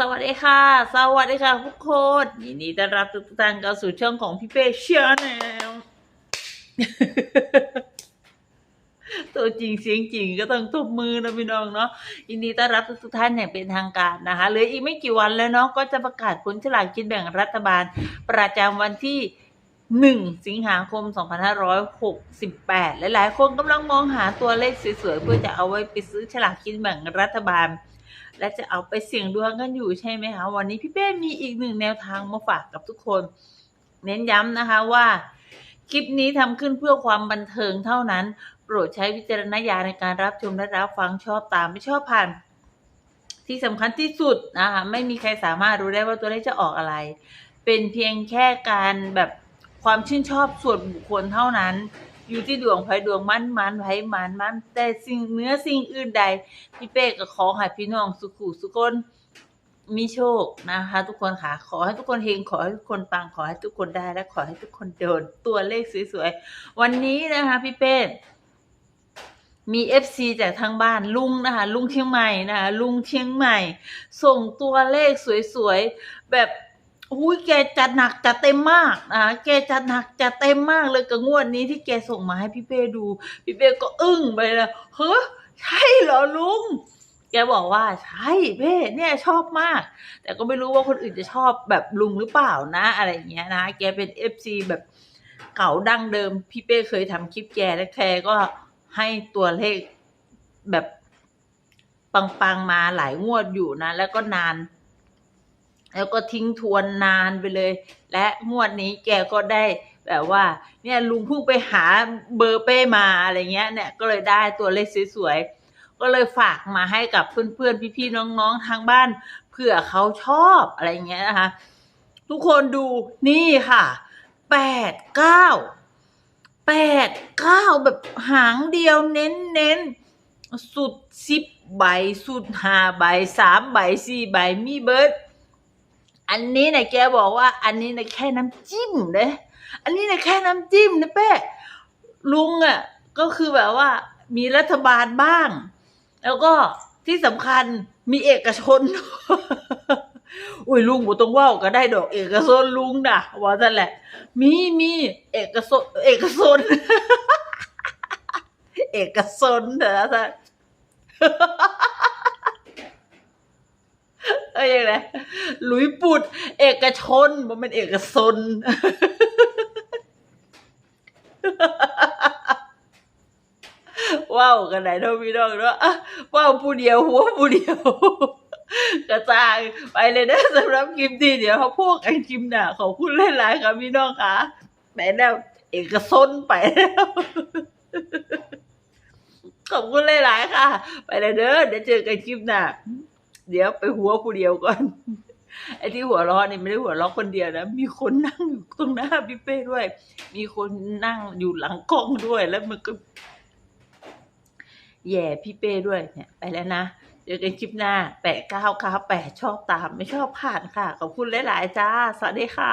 สวัสดีค่ะ สวัสดีค่ะทุกคนยินดีต้อนรับทุกท่านเข้าสู่ช่องของพี่เป้เชียแนลตัวจริงเสียงจริงก็ต้องตบมือนะพี่น้องเนาะยินดีต้อนรับทุกท่านอย่างเป็นทางการนะคะเหลืออีกไม่กี่วันแล้วเนาะก็จะประกาศผลฉลากกินแบ่งรัฐบาล ประจำวันที่หนึ่งสิงหาคม 2568 หลายๆ คนกำลังมองหาตัวเลขสวยๆ เพื่อจะเอาไว้ไปซื้อฉลากกินแบ่งรัฐบาล และจะเอาไปเสี่ยงดวงกันอยู่ใช่ไหมคะวันนี้พี่เป้มีอีกหนึ่งแนวทางมาฝากกับทุกคน เน้นย้ำนะคะว่า คลิปนี้ทำขึ้นเพื่อความบันเทิงเท่านั้น โปรดใช้วิจารณญาณในการรับชมและรับฟังชอบตามไม่ชอบผ่าน ที่สำคัญที่สุดนะคะไม่มีใครสามารถรู้ได้ว่าตัวเลขจะออกอะไร เป็นเพียงแค่การแบบความชื่นชอบส่วนบุคคลเท่านั้น อยู่ที่ดวงไพ่ดวงมันมันไพ่มันมัน แต่สิ่งเนื้อสิ่งอื่นใด พี่เป้ก็ขอให้พี่น้องสุขุสุคนมีโชคนะคะ ทุกคนค่ะ ขอให้ทุกคนเฮงขอให้ทุกคนปังขอให้ทุกคนได้และขอให้ทุกคนโดนตัวเลขสวยๆวันนี้นะคะ พี่เป้มีเอฟซีจากทางบ้านลุงนะคะ ลุงเชียงใหม่นะคะลุงเชียงใหม่ ส่งตัวเลขสวยๆแบบ อุ้ยแกจัดหนักจัดเต็มมากนะแกจัดหนักจัดเต็มมากเลยกับงวดนี้ที่แกส่งมาให้พี่เป้ดู พี่เป้ก็อึ้งไปเลยเฮ้ยใช่เหรอลุง แกบอกว่าใช่เป้เนี่ยชอบมาก แต่ก็ไม่รู้ว่าคนอื่นจะชอบแบบลุงหรือเปล่านะ อะไรเงี้ยนะ แกเป็นเอฟซีแบบเก่าดั้งเดิม พี่เป้เคยทำคลิปแกและแกก็ให้ตัวเลขแบบปังๆมาหลายงวดอยู่นะ แล้วก็นาน แล้วก็ทิ้งทวนนานไปเลย และงวดนี้แกก็ได้แบบว่า เนี่ยลุงเพิ่งไปหาเบอร์เป้มาอะไรเงี้ยเนี่ยก็เลยได้ตัวเลขสวยๆก็เลยฝากมาให้กับเพื่อนๆพี่ๆน้องๆทางบ้านเผื่อเขาชอบอะไรเงี้ยนะคะ ทุกคนดูนี่ค่ะแปดเก้าแปดเก้าแบบหางเดียวเน้นเน้นสุดสิบใบสุดห้าใบสามใบสี่ใบมีเบิร์ด อันนี้นี่ยแกบอกว่า อันนี้นี่ยแค่น้ำจิ้มเด้อันนี้นี่ยแค่น้ำจิ้มนะเป้ลุงอะ ก็คือแบบว่า มีรัฐบาลบ้าง แล้วก็ที่สำคัญมีเอกชนอุ้ยลุงบ่ต้องว่าก็ได้ดอกเอกชนลุงนะว่านั่นแหละ มีมีเอกชนเอกชนเอกชนเถอะท่าน เอ้ยยังไงหลุยปุด เอกชนมันเป็นเอกชนว้าวกันไหนเท่าพี่น้องเนาะว้าวผู้เดียวหัวผู้เดียวกระจายไปเลยนะสำหรับคลิปนี้เดี๋ยวเขาพวกกันคลิปหน้าขอบคุณหลายๆครับพี่น้องค่ะไปแล้วเอกชนไปแล้วขอบคุณหลายๆค่ะ ไปเลยเด้อเดี๋ยวเจอกันคลิปหน้า เดี๋ยวไปหัวผู้เดียวก่อนไอ้ที่หัวเราะนี่ไม่ได้หัวเราะคนเดียวนะ มีคนนั่งอยู่ตรงหน้าพี่เป้ด้วย มีคนนั่งอยู่หลังกล้องด้วย แล้วมันก็ แย่พี่เป้ด้วยเนี่ย ไปแล้วนะ เจอกันคลิปหน้าแปดเก้าเก้าแปดชอบตาม ไม่ชอบผ่านค่ะ ขอบคุณหลาย ๆ จ้า สวัสดีค่ะ